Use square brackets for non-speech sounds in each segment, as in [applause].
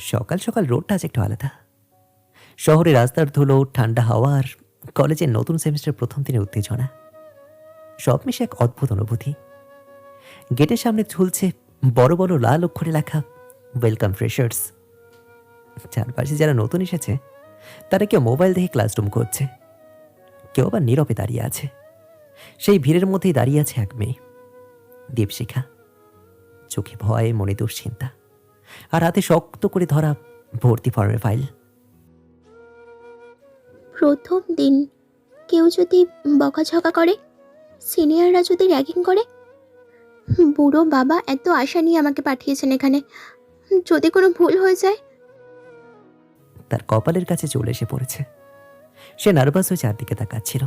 সকাল সকাল রোডটা আজ একটু আলাদা। শহরে রাস্তার ধুলো, ঠান্ডা হাওয়া আর কলেজের নতুন সেমিস্টার প্রথম দিনের উত্তেজনা। সব মিশে এক অদ্ভুত অনুভূতি। গেটের সামনে ঝুলছে বড় বড় লাল অক্ষরে লেখা ওয়েলকাম ফ্রেশার্স চারপাশে যারা নতুন এসেছে, তারা কেউ মোবাইল দেখে ক্লাসরুম করছে। কেউ আবার নীরবে দাঁড়িয়ে আছে। সেই ভিড়ের মধ্যেই দাঁড়িয়ে আছে এক মেয়ে। দীপশিখা। চোখে ভয় মনে দুশ্চিন্তা। আর হাতে শক্ত করে ধরা ভর্তি ফর্মের ফাইল। প্রথম দিন কেউ যদি বকাঝকা করে সিনিয়ররা যদি র্যাগিং করে বুড়ো বাবা এত আশা নিয়ে আমাকে পাঠিয়েছেন এখানে। যদি কোনো ভুল হয়ে যায়? তার কপালের কাছে চলে এসে পড়েছে। সে নার্ভাস হয়ে চারদিকে তাকাচ্ছিল।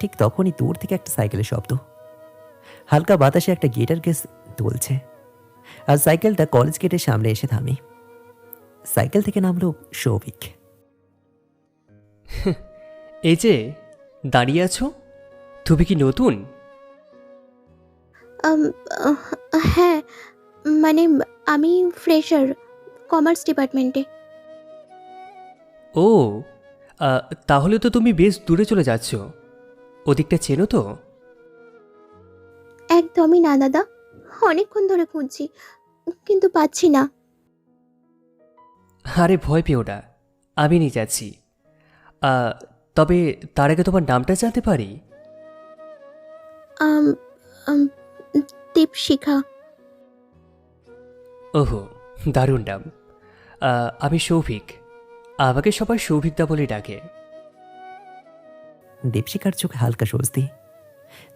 ঠিক তখনই দূর থেকে একটা সাইকেলের শব্দ। হালকা বাতাসে একটা গিটার কেস দুলছে। আর সাইকেলটা কলেজ গেটের সামনে এসে থামে। সাইকেল থেকে নামলো সৌভিক [laughs] এই যে দাঁড়িয়ে আছো? তুমি কি নতুন? আম, আহ, হ্যাঁ মানে আমি ফ্রেশার কমার্স ডিপার্টমেন্টে ও আ, তাহলে তো তুমি বেশ দূরে চলে যাচ্ছ। ওদিকটা চেনো তো? একদমই না দাদা। অনেকক্ষণ ধরে খুঁজছি কিন্তু পাচ্ছি না। আরে ভয় পেও না আমি নিয়ে যাচ্ছি। আ, তবে তার আগে তোমার নামটা জানতে পারি? আম, আম, দীপশিখা। ওহো দারুণ নাম। আমি সৌভিক আমাকে সবাই সৌভিকদা বলে ডাকে। দীপশিকার চোখে হালকা স্বস্তি।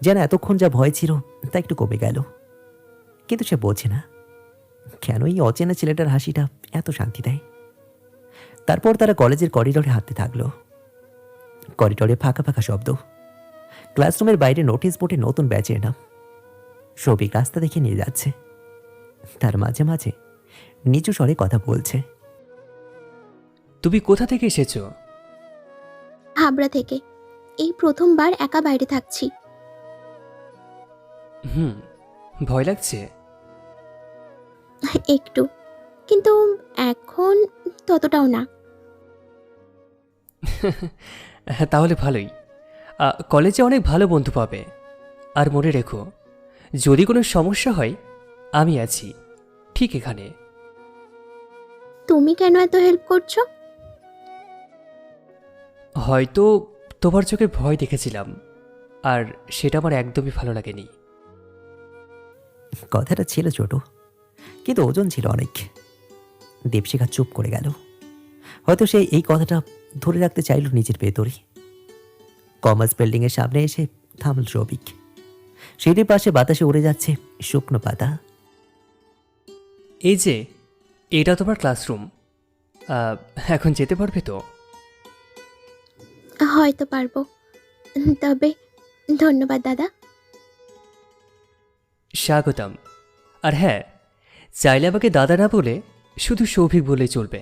যেন এতক্ষণ যা ভয় ছিল তা একটু কমে গেল। কিন্তু সে বোঝে না। কেন এই অচেনা ছেলেটার হাসিটা এত শান্তি দেয়? তারপর তারা কলেজের করিডোরে হাঁটতে থাকল। করিডরে ফাঁকা ফাঁকা শব্দ। ক্লাসরুমের বাইরে নোটিশ বোর্ডে নতুন ব্যাচের নাম। সবিক রাস্তা দেখে নিয়ে যাচ্ছে। তার মাঝে মাঝে নিচু স্বরে কথা বলছে। তুমি কোথা থেকে এসেছ? হাবড়া থেকে। এই প্রথমবার একা বাইরে থাকছি। হুম ভয় লাগছে। একটু। কিন্তু এখন ততটাও না। হ্যাঁ তাহলে ভালোই। কলেজে অনেক ভালো বন্ধু পাবে। আর মনে রেখো যদি কোনো সমস্যা হয় আমি আছি। ঠিক এখানে। তুমি কেন এত হেল্প করছ? হয়তো তোমার চোখে ভয় দেখেছিলাম। আর সেটা আমার একদমই ভালো লাগেনি। কথাটা ছিল ছোট। কিন্তু ওজন ছিল অনেক। দেবশিখা চুপ করে গেল। হয়তো সে এই কথাটা ধরে রাখতে চাইল নিজের ভেতরই। কমার্স বিল্ডিংয়ের সামনে এসে থামল সবিক সিঁড়ির পাশে বাতাসে উড়ে যাচ্ছে শুকনো পাতা। এই যে এটা তোমার ক্লাসরুম। এখন যেতে পারবে তো? হয়তো পারব। তবে ধন্যবাদ দাদা। স্বাগতম। আর হ্যাঁ চাইলে আমাকে দাদা না বলে শুধু সৌভিক বলে চলবে।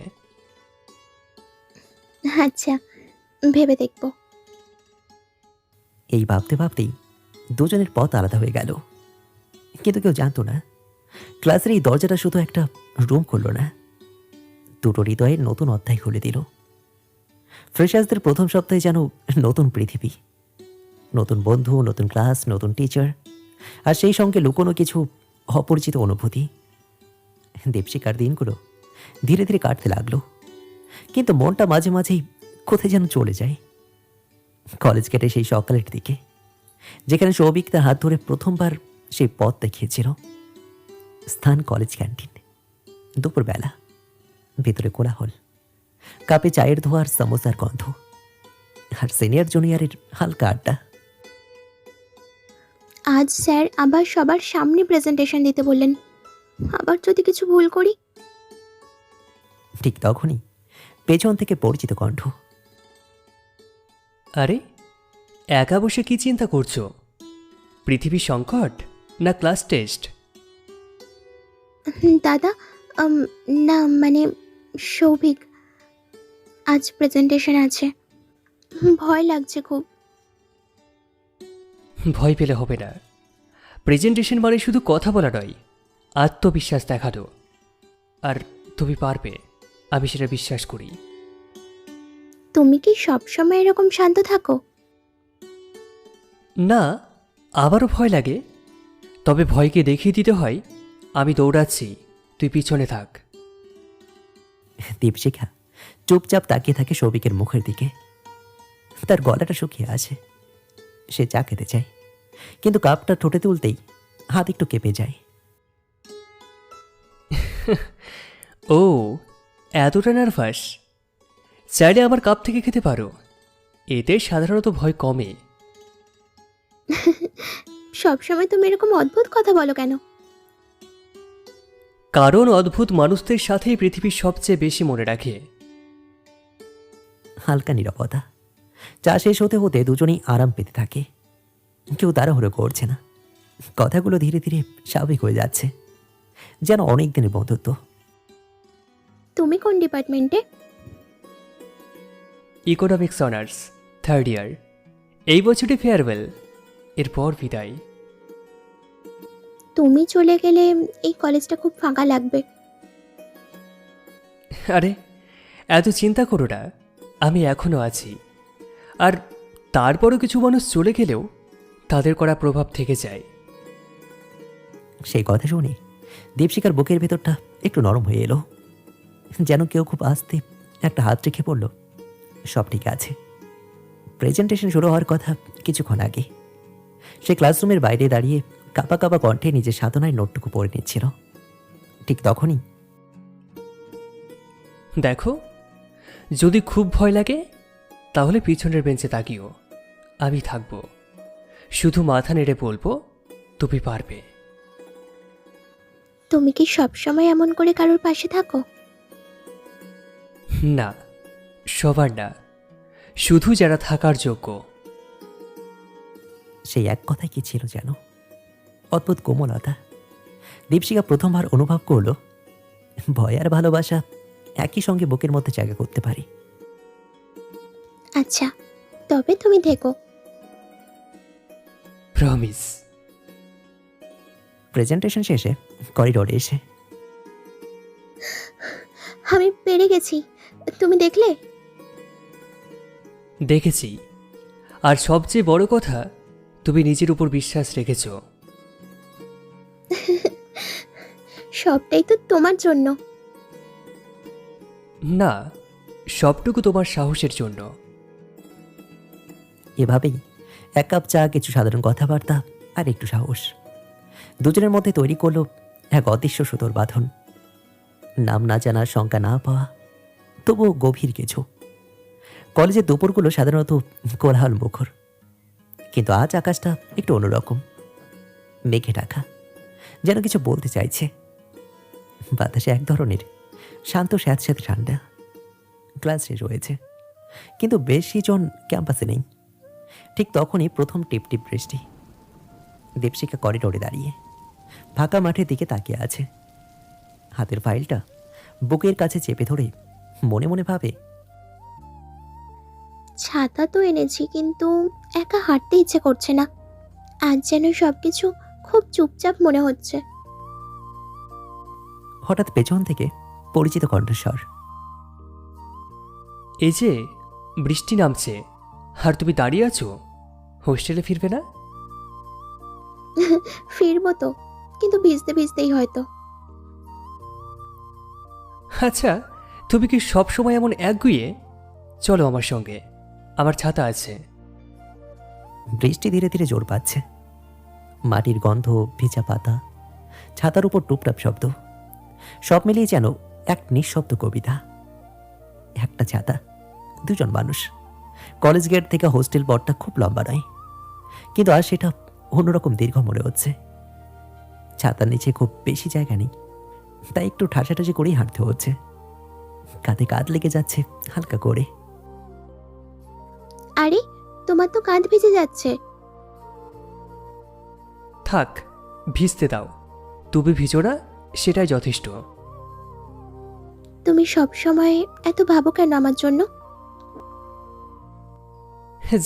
আচ্ছা ভেবে দেখব। এই ভাবতে ভাবতেই দুজনের পথ আলাদা হয়ে গেল। কিন্তু কেউ জানতো না ক্লাসের এই দরজাটা শুধু একটা রুম খুলল না দুটো হৃদয়ের নতুন অধ্যায় খুলে দিল। ফ্রেশার্সদের প্রথম সপ্তাহে যেন নতুন পৃথিবী নতুন বন্ধু নতুন ক্লাস নতুন টিচার আর সেই সঙ্গে লুকোনো কিছু অপরিচিত অনুভূতি। দেবশিকার দিনগুলো ধীরে ধীরে কাটতে লাগল। কিন্তু মনটা মাঝে মাঝেই কোথায় যেন চলে যায়। কলেজ গেটে সেই সকালের দিকে, যেখানে সৌভিক তার হাত ধরে প্রথমবার সেই পথ দেখিয়েছিল। স্থান কলেজ ক্যান্টিন, দুপুরবেলা, ভেতরে কোলাহল, কাপে চায়ের ধোয়ার সমোসার গন্ধ, আর সিনিয়র জুনিয়রের হালকা আড্ডা। আজ স্যার আবার সবার সামনে প্রেজেন্টেশন দিতে বললেন। আবার যদি কিছু ভুল করি? ঠিক তখনই পেছন থেকে পরিচিত কণ্ঠ। আরে একা বসে কি চিন্তা করছ? পৃথিবী সংকট না ক্লাস টেস্ট? দাদা না মানে সৌভিক আজ প্রেজেন্টেশন আছে। ভয় লাগছে খুব। ভয় পেলে হবে না। প্রেজেন্টেশন মানে শুধু কথা বলা নয় আত্মবিশ্বাস দেখানো আর তুমি পারবে আমি সেটা বিশ্বাস করি। তুমি কি সবসময় এরকম শান্ত থাকো? না আবারও ভয় লাগে। তবে ভয়কে দেখিয়ে দিতে হয় আমি দৌড়াচ্ছি তুই পিছনে থাক। দীপশিখা চুপচাপ তাকিয়ে থাকে সৌভিকের মুখের দিকে। তার গলাটা শুকিয়ে আছে। সে চা খেতে চায়। কিন্তু কাপটা ঠোঁটে তুলতেই হাত একটু কেঁপে যায়। [laughs] ও এতটা নার্ভাস চাইলে আমার কাপ থেকে খেতে পারো। এতে সাধারণত ভয় কমে। [laughs] সবসময় তুমি এরকম অদ্ভুত কথা বলো কেন? কারণ অদ্ভুত মানুষদের সাথেই পৃথিবীর সবচেয়ে বেশি মনে রাখে। হালকা নিরাপদা চা শেষ হতে হতে দুজনেই আরাম পেতে থাকে। কেউ তাড়াহুড়ো করছে না। কথাগুলো ধীরে ধীরে স্বাভাবিক হয়ে যাচ্ছে। যেন অনেক দিনের বন্ধুত্ব। তুমি কোন ডিপার্টমেন্টে? ইকোনমিক্স অনার্স থার্ড ইয়ার এই বছরই ফেয়ারওয়েল এরপর বিদায়। তুমি চলে গেলে এই কলেজটা খুব ফাঁকা লাগবে। আরে এত চিন্তা করো না আমি এখনও আছি। আর তারপরও কিছু মানুষ চলে গেলেও তাদের করা প্রভাব থেকে যায়। সেই কথা শুনে। দীপশিকার বুকের ভেতরটা একটু নরম হয়ে এলো। যেন কেউ খুব আস্তে একটা হাত রেখে পড়ল সব ঠিক আছে। প্রেজেন্টেশন শুরু হওয়ার কথা কিছুক্ষণ আগে। সে ক্লাসরুমের বাইরে দাঁড়িয়ে কাপা কাপা কণ্ঠে নিজের সাধনায় নোটটুকু পড়ে নিচ্ছিল। ঠিক তখনই দেখো, যদি খুব ভয় লাগে, তাহলে পিছনের বেঞ্চে তাকিও। আমি থাকব। শুধু মাথা নেড়ে বলব, তুমি পারবে। তুমি কি সবসময় এমন করে কারোর পাশে থাকো? না সবার না। শুধু যারা থাকার যোগ্য। সেই এক কথাই কি ছিল যেন অদ্ভুত কোমলতা। দীপশিকা প্রথমবার অনুভব করল ভয় আর ভালোবাসা একই সঙ্গে বুকের মধ্যে জায়গা করতে পারি। আচ্ছা তবে তুমি থেকো। প্রমিস প্রেজেন্টেশন শেষে করিডোরে এসে। আমি পেরে গেছি। তুমি দেখলে? দেখেছি। আর সবচেয়ে বড় কথা তুমি নিজের উপর বিশ্বাস রেখেছো। সবটাই তো তোমার জন্য। না সবটুকু তোমার সাহসের জন্য। এভাবেই এক কাপ চা কিছু সাধারণ কথাবার্তা আর একটু সাহস। দুজনের মধ্যে তৈরি করল এক অদৃশ্য সুতোর বাঁধন। নাম না জানার শঙ্কা না পাওয়া, তবুও গভীর কিছু। কলেজের দুপুরগুলো সাধারণত কোলাহল মুখর। কিন্তু আজ আকাশটা একটু অন্যরকম। মেঘে ঢাকা, যেন কিছু বলতে চাইছে। বাতাসে এক ধরনের শান্ত স্যাঁতস্যাঁতে ঠান্ডা। ক্লাস শেষ হয়েছে কিন্তু বেশি জন ক্যাম্পাসে নেই। ঠিক তখনই প্রথম টিপ টিপ বৃষ্টি দীপশিকা করিডোরে দাঁড়িয়ে ফাঁকা মাঠের দিকে তাকিয়ে আছে। হাতের ফাইলটা বুকের কাছে চেপে ধরে মনে মনে ভাবে ছাতা তো এনেছি কিন্তু একা হাঁটতে ইচ্ছে করছে না। আজ যেন সবকিছু খুব চুপচাপ মনে হচ্ছে। হঠাৎ পেছন থেকে পরিচিত কণ্ঠস্বর এই যে বৃষ্টি নামছে আর তুমি দাঁড়িয়ে আছো? হোস্টেলে ফিরবে না? ফিরবো তো। কিন্তু ভিজতে ভিজতেই হয়তো। আচ্ছা তুমি কি সব সময় এমন একগুয়ে চলো আমার সঙ্গে আমার ছাতা আছে। বৃষ্টি ধীরে ধীরে জোর পাচ্ছে। মাটির গন্ধ ভেজা পাতা ছাতার উপর টুপটাপ শব্দ। সব মিলিয়ে যেন এক নিঃশব্দ কবিতা। একটা ছাতা দুজন মানুষ। কলেজ গেট থেকে হোস্টেল পথটা খুব লম্বা নয়। কিন্তু আর সেটা অন্যরকম দীর্ঘ মনে হচ্ছে। ছাতার নিচে খুব বেশি জায়গা নেই। তাই একটু ঠাসাঠাসি করেই হাঁটতে হচ্ছে। কাঁধে কাঁধ লেগে যাচ্ছে হালকা করে। আরে তোমার তো কাঁধ ভিজে যাচ্ছে। থাক ভিজতে দাও। তুমি ভিজো না সেটাই যথেষ্ট। তুমি সব সময় এত ভাবো কেন আমার জন্য?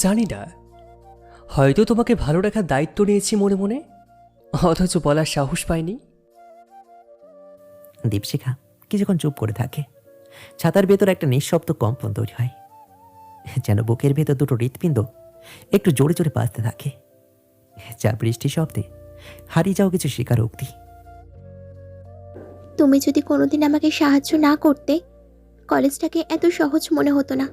জানি না। হয়তো তোমাকে ভালো রাখার দায়িত্ব নিয়েছি মনে মনে। অথচ বলার সাহস পায়নি দীপশিখা কিছুক্ষণ চুপ করে থাকে। ছাতার ভেতর একটা নিঃশব্দ কম্পন তৈরি হয়। যেন বুকের ভেতর দুটো হৃৎপিণ্ড একটু জোরে জোরে বাজতে থাকে। যা বৃষ্টি শব্দে হারিয়ে যাও কিছু স্বীকারোক্তি। তুমি যদি কোনোদিন আমাকে সাহায্য না করতে কলেজটাকে এত সহজ মনে হতো না।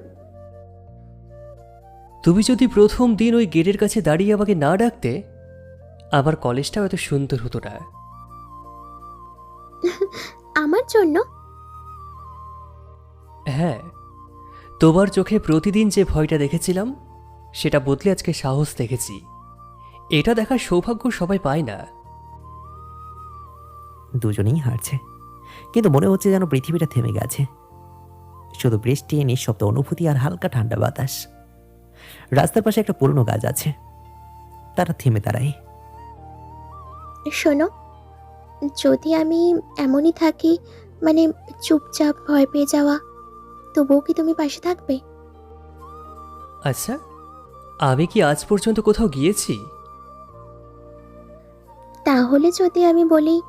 তুমি যদি প্রথম দিন ওই গেটের কাছে দাঁড়িয়ে আমাকে না ডাকতে আমার কলেজটাও এত সুন্দর হতো না। [laughs] আমার জন্য? হ্যাঁ তোমার চোখে প্রতিদিন যে ভয়টা দেখেছিলাম সেটা বদলে আজকে সাহস দেখেছি। এটা দেখার সৌভাগ্য সবাই পায় না। দুজনেই হারছে। কিন্তু মনে হচ্ছে যেন পৃথিবীটা থেমে গেছে। শুধু বৃষ্টি নিঃশব্দ অনুভূতি আর হালকা ঠান্ডা বাতাস। রাস্তার পাশে একটা পুরনো গাছ আছে। তারা থেমে দাঁড়ায়। শোনো যদি আমি এমনই থাকি মানে চুপচাপ ভয় পেয়ে যাওয়া তবুও কি তুমি পাশে থাকবে? আচ্ছা আমি কি আজ পর্যন্ত কোথাও গিয়েছি? তাহলে যদি আমি বলি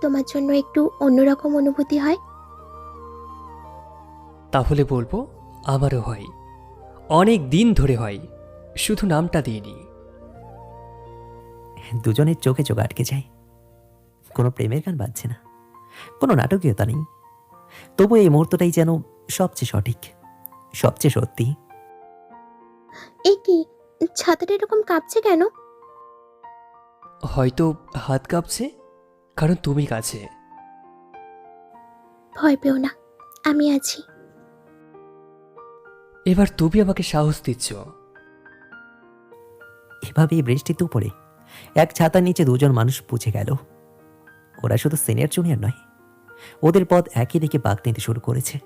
তোমার জন্য একটু অন্যরকম অনুভূতি হয়? তাহলে বলব আমারও হয়। অনেক দিন ধরে হয় শুধু নামটা দিইনি। দুজনের চোখে চোখ আটকে যায়। কোনো প্রেমের গান বাজছে না কোনো নাটকীয়তা নেই। তবু এই মুহূর্তটাই যেন সবচেয়ে সঠিক সবচেয়ে সত্যি। এই কি ছাতাটা এরকম কাঁপছে কেন? হয়তো হাত কাঁপছে কারণ তুমি কাছে। ভয় পেও না আমি আছি। এবার তুমি আমাকে সাহস দিচ্ছ। এভাবেই বৃষ্টির দুপুরে এক ছাতার নিচে দুজন মানুষ পুছে গেল। ওরা শুধু সিনিয়র, জুনিয়র নয়, ওদের পথ একই দিকে বাঘ নিতে শুরু করেছে।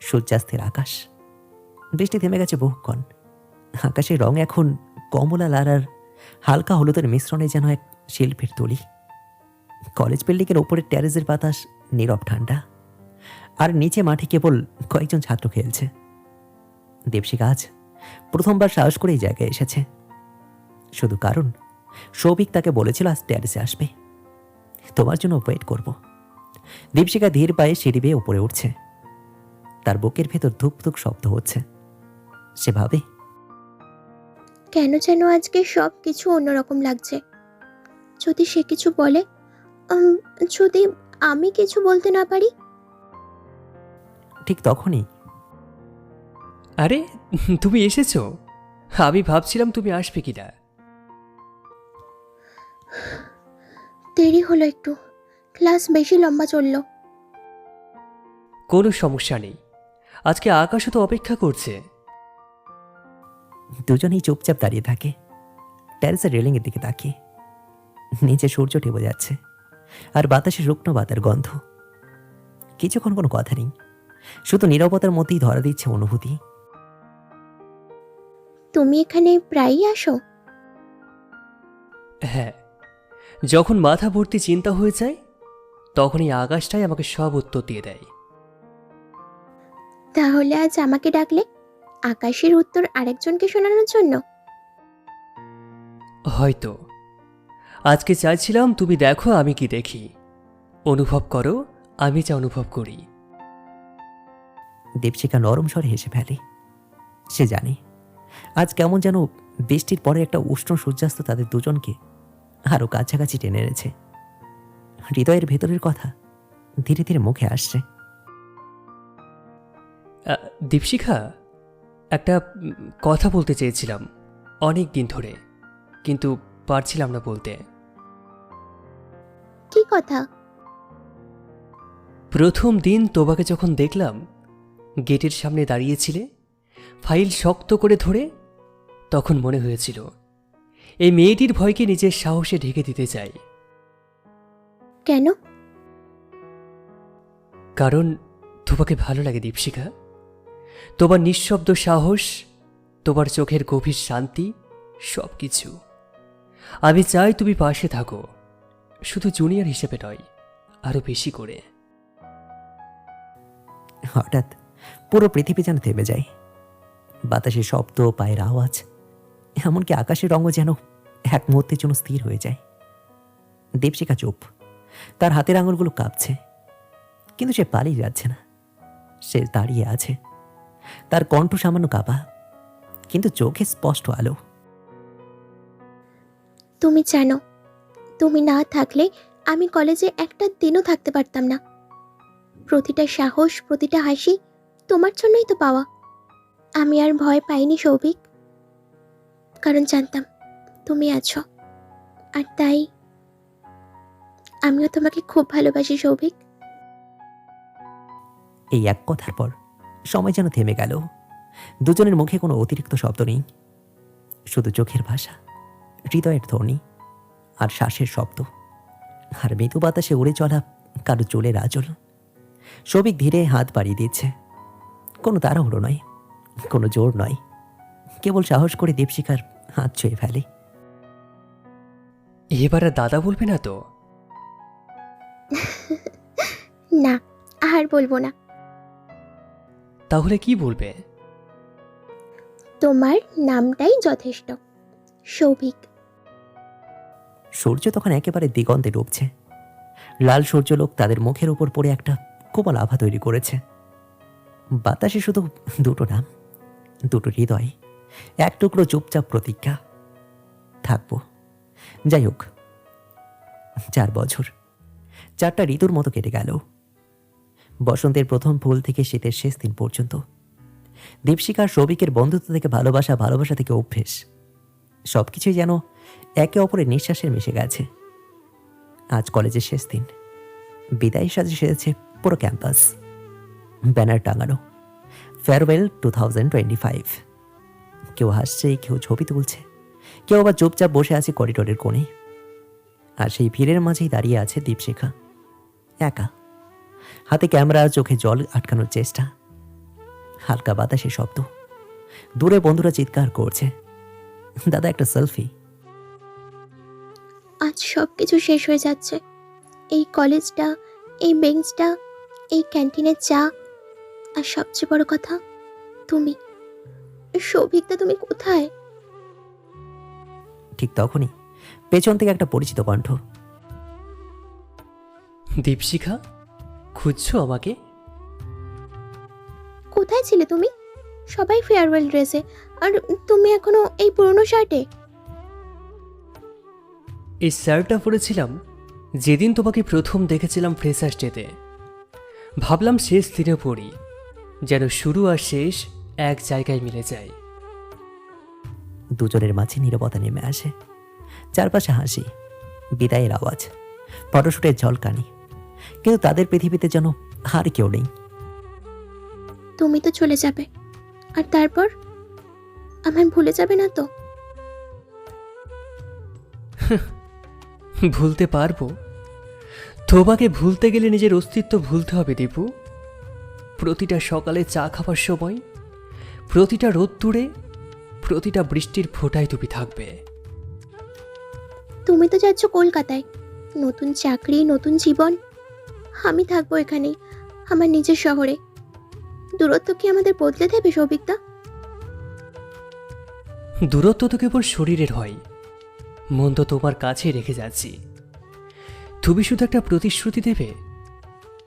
সূর্যাস্তের আকাশ, বৃষ্টি থেমে গেছে বহুক্ষণ। আকাশের রং এখন কমলা, লাল আর হালকা হলুদের মিশ্রণে যেন এক শিল্পের তুলি। কলেজ বিল্ডিংয়ের ওপরের ট্যারেসের বাতাস নীরব ঠান্ডা, আর নিচে মাঠে কেবল কয়েকজন ছাত্র খেলছে। দেবশিকা আজ প্রথমবার সাহস করে এই জায়গায় এসেছে। শুধু কারণ সৌভিক তাকে বলেছিল আজ ট্যারিসে আসবে। তোমার জন্য ওয়েট করব। দীপশিকা ধীর পায়ে সিঁড়ি বেয়ে উপরে উঠছে। তার বুকের ভেতর ধুক ধুক শব্দ হচ্ছে। সে ভাবে কেন যেন আজকে সব কিছু অন্যরকম লাগছে। যদি সে কিছু বলে উম, যদি আমি কিছু বলতে না পারি? ঠিক তখনই আরে তুমি এসেছ। আমি ভাবছিলাম তুমি আসবে কিনা। দেরি হলো একটু। ক্লাস বেশি লম্বা চলল। কোনো সমস্যা নেই। আজকে আকাশও তো অপেক্ষা করছে। দুজনেই চুপচাপ দাঁড়িয়ে থাকে। ট্যারিসের রেলিংয়ের দিকে তাকিয়ে। নিচে সূর্য টেবে যাচ্ছে। আর বাতাসে শুকনো বাতার গন্ধ। কিছুক্ষণ কোনো কথা নেই। শুধু নীরবতার মধ্যেই ধরা দিচ্ছে অনুভূতি। তুমি এখানে প্রায়ই আসো? হ্যাঁ যখন মাথা ভর্তি চিন্তা হয়ে যায় তখন এই আকাশটাই আমাকে সব উত্তর দিয়ে দেয়। তাহলে আজ আমাকে ডাকলে আকাশের উত্তর আরেকজনকে শোনানোর জন্য? হয়তো। আজকে চাইছিলাম তুমি দেখো আমি কি দেখি। অনুভব করো আমি যা অনুভব করি। দীপশিকা নরম স্বরে হেসে ফেলে। সে জানে আজ কেমন যেন বৃষ্টির পরে একটা উষ্ণ সূর্যাস্ত তাদের দুজনকে আরও কাছাকাছি টেনে এনেছে। হৃদয়ের ভেতরের কথা ধীরে ধীরে মুখে আসছে। দীপশিখা একটা কথা বলতে চেয়েছিলাম অনেক দিন ধরে কিন্তু পারছিলাম না বলতে। কি কথা? প্রথম দিন তোমাকে যখন দেখলাম গেটের সামনে দাঁড়িয়েছিলে ফাইল শক্ত করে ধরে তখন মনে হয়েছিল এই মেয়েটির ভয়কে নিজের সাহসে ঢেকে দিতে চাই। কেন? কারণ তোমাকে ভালো লাগে দীপশিখা। তোমার নিঃশব্দ সাহস তোমার চোখের গভীর শান্তি সব কিছু আমি চাই তুমি পাশে থাকো শুধু জুনিয়র হিসেবে নয় আরও বেশি করে। হঠাৎ পুরো পৃথিবী যেন থেমে যায়। বাতাসে শব্দ পায়ের আওয়াজ এমনকি আকাশের রঙও যেন এক মুহূর্তের জন্য স্থির হয়ে যায়। দীপশিকা চুপ। তার হাতের আঙুলগুলো কাঁপছে। কিন্তু সে পালিয়ে যাচ্ছে না। সে দাঁড়িয়ে আছে। তার কণ্ঠ সামান্য কাপা, কিন্তু চোখে স্পষ্ট আলো। তুমি জানো, তুমি না থাকলে আমি কলেজে একটা দিনও থাকতে পারতাম না। প্রতিটা সাহস, প্রতিটা হাসি তোমার জন্যই তো পাওয়া। আমি আর ভয় পাইনি, সৌভিক। কারণ জানতাম তুমি আছো। আর তাই আমিও তোমাকে খুব ভালোবাসি, সৌভিক। এই এক কথার পর সময় যেন থেমে গেল। দুজনের মুখে কোনো অতিরিক্ত শব্দ নেই। শুধু চোখের ভাষা, হৃদয়ের ধ্বনি আর শ্বাসের শব্দ। আর মৃদু বাতাসে উড়ে চলা কারও চুলের আঁচল। সবিক ধীরে হাত বাড়িয়ে দিচ্ছে কোনো তাড়াহুড়ো নয়, কোনো জোর নয়। কেবল সাহস করে দীপশিখার হাত ছুঁয়ে ফেলে। এবার দাদা বলবে না তো? [laughs] না আর বলব না। তাহলে কি বলবে? তোমার নামটাই যথেষ্ট সৌভিক। সূর্য তখন একেবারে দিগন্তে ডুবছে। লাল সূর্যলোক তাদের মুখের উপর পড়ে একটা কোমল আভা তৈরি করেছে। বাতাসে শুধু দুটো নাম দুটো হৃদয় এক টুকরো চুপচাপ প্রতিজ্ঞা থাকব। যাই হোক, চার বছর। চারটা ঋতুর মতো কেটে গেল। বসন্তের প্রথম ফুল থেকে শীতের শেষ দিন পর্যন্ত। দীপশিকার সৌভিকের বন্ধুত্ব থেকে ভালোবাসা ভালোবাসা থেকে অভ্যেস। সবকিছুই যেন একে অপরের নিঃশ্বাসের মিশে গেছে। আজ কলেজের শেষ দিন। বিদায় সাজে সেজেছে পুরো ক্যাম্পাস। ব্যানার টাঙানো। Farewell two thousand twenty five. কেউ হাসছে, কেউ ছবি তুলছে। কেউ আবার চুপচাপ বসে আছে করিডোরের কোণে। আর সেই ভিড়ের মাঝেই দাঁড়িয়ে আছে দীপশিখা। একা। হাতে ক্যামেরা চোখে জল আটকানোর চেষ্টা। হালকা বাতাসে শব্দ। দূরে বন্ধুরা চিৎকার করছে। দাদা, একটা সেলফি আজ সব কিছু শেষ হয়ে যাচ্ছে। এই কলেজটা, এই বেঞ্চটা, এই ক্যান্টিনের চা। আর সবচেয়ে বড় কথা, তুমি। সৌভিকটা তুমি কোথায়? ঠিক তখনই পেছন থেকে একটা পরিচিত কণ্ঠ। দীপশিখা খুঁজছো আমাকে? কোথায় ছিলে তুমি? সবাই ফেয়ারওয়েল ড্রেসে আর তুমি এখনও এই পুরনো শার্টে এই শার্টটা পরেছিলাম যেদিন তোমাকে প্রথম দেখেছিলাম ফ্রেশার্স ডেতে ভাবলাম শেষ দিনে পড়ি যেন শুরু আর শেষ এক জায়গায় মিলে যায়। দুজনের মাঝে নীরবতা নেমে আসে। চারপাশে হাসি বিদায়ের আওয়াজ ফটোশুটের ঝলকানি। কিন্তু তাদের পৃথিবীতে যেন আর কেউ নেই। তুমি তো চলে যাবে। আর তারপর? আমায় ভুলে যাবে না তো? ভুলতে পারব। তোমাকে ভুলতে গেলে নিজের অস্তিত্ব ভুলতে হবে দীপু। প্রতিটা সকালে চা খাবার সময় প্রতিটা রোদ্দুরে প্রতিটা বৃষ্টির ফোঁটায় তুমি থাকবে। তুমি তো যাচ্ছ কলকাতায়। নতুন চাকরি নতুন জীবন। আমি থাকব এখানেই আমার নিজের শহরে। দূরত্ব কি আমাদের বদলে দেবে সৌভিকদা? দূরত্ব তো কেবল শরীরের হয়। মন তো তোমার কাছে রেখে যাচ্ছি। তুমি শুধু একটা প্রতিশ্রুতি দেবে?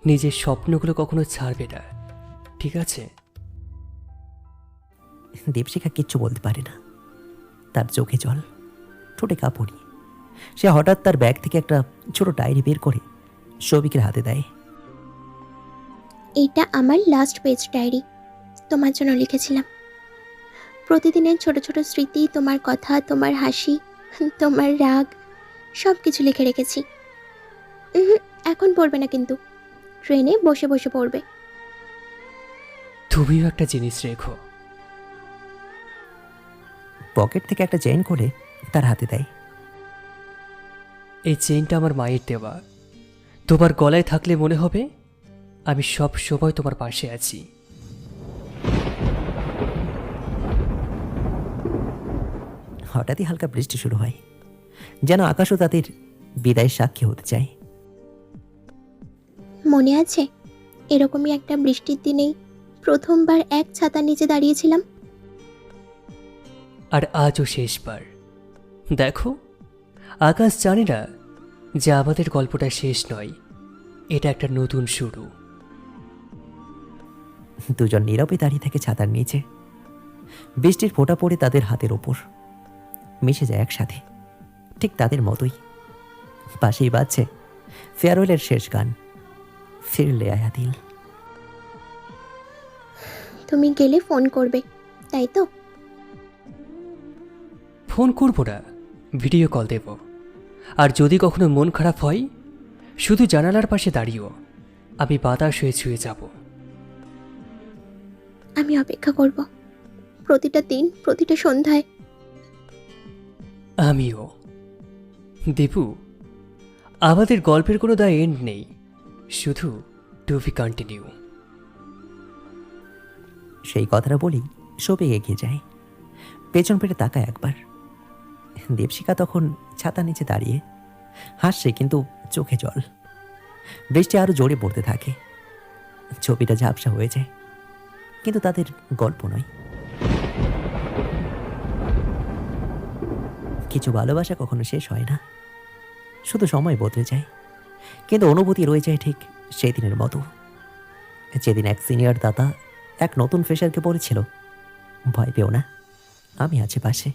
নিজের স্বপ্নগুলো কখনো ছাড়বে না ঠিক আছে? দীপশিখা কিচ্ছু বলতে পারে না। তার চোখে জল ঠোঁটে কাপড়ি। সে হঠাৎ তার ব্যাগ থেকে একটা ছোট ডায়েরি বের করে সৌভিকের হাতে দেয়। এটা আমার লাস্ট পেজ ডায়েরি। তোমার জন্য লিখেছিলাম। প্রতিদিনের ছোট ছোট স্মৃতি তোমার কথা তোমার হাসি তোমার রাগ সব কিছু লিখে রেখেছি। এখন পড়বে না কিন্তু। ট্রেনে বসে বসে পড়বে। তুমিও একটা জিনিস রেখো। পকেট থেকে একটা চেইন করে তার হাতে দেয়। এই চেইনটা আমার মায়ের দেওয়া। তোমার গলায় থাকলে মনে হবে আমি সব সময় তোমার পাশে আছি। হঠাৎই হালকা বৃষ্টি শুরু হয়। যেন আকাশও তাদের বিদায়ের সাক্ষী হতে চায়। মনে আছে? এরকমই একটা বৃষ্টির দিনেই প্রথমবার এক ছাতার নিচে দাঁড়িয়েছিলাম। আর আজও শেষবার। দেখো আকাশ জানে না যে আমাদের গল্পটা শেষ নয় এটা একটা নতুন শুরু। দুজন নীরবে দাঁড়িয়ে থাকে ছাতার নিচে। বৃষ্টির ফোঁটা পড়ে তাদের হাতের ওপর। মিশে যায় একসাথে। ঠিক তাদের মতোই। পাশেই বাজছে ফেয়ারওয়েলের শেষ গান। ফিরলে আয়া দিল তুমি গেলে ফোন করবে তাই তো? ফোন করব না ভিডিও কল দেব। আর যদি কখনো মন খারাপ হয় শুধু জানালার পাশে দাঁড়িয়েও আমি বাতাস হয়ে ছুঁয়ে যাব। আমি অপেক্ষা করব। প্রতিটা দিন প্রতিটা সন্ধ্যায়। আমিও। দীপু আমাদের গল্পের কোনো দা এন্ড নেই শুধু টু বি কন্টিনিউ সেই কথাটা বলি সবে এগিয়ে যায়। পেছন পেটে তাকায় একবার। দেবশিকা তখন ছাতা নিচে দাঁড়িয়ে হাসছে, কিন্তু চোখে জল। বৃষ্টি আরও জোরে পড়তে থাকে। ছবিটা ঝাপসা হয়ে যায় কিন্তু তাদের গল্প নয়। কিছু ভালোবাসা কখনো শেষ হয় না। শুধু সময় বদলে যায়, কিন্তু অনুভূতি রয়ে যায় ঠিক সেই দিনের মতো। যেদিন এক সিনিয়র দাতা এক নতুন ফ্রেশারকে বলেছিল, ভয় পেও না, আমি আছি পাশে।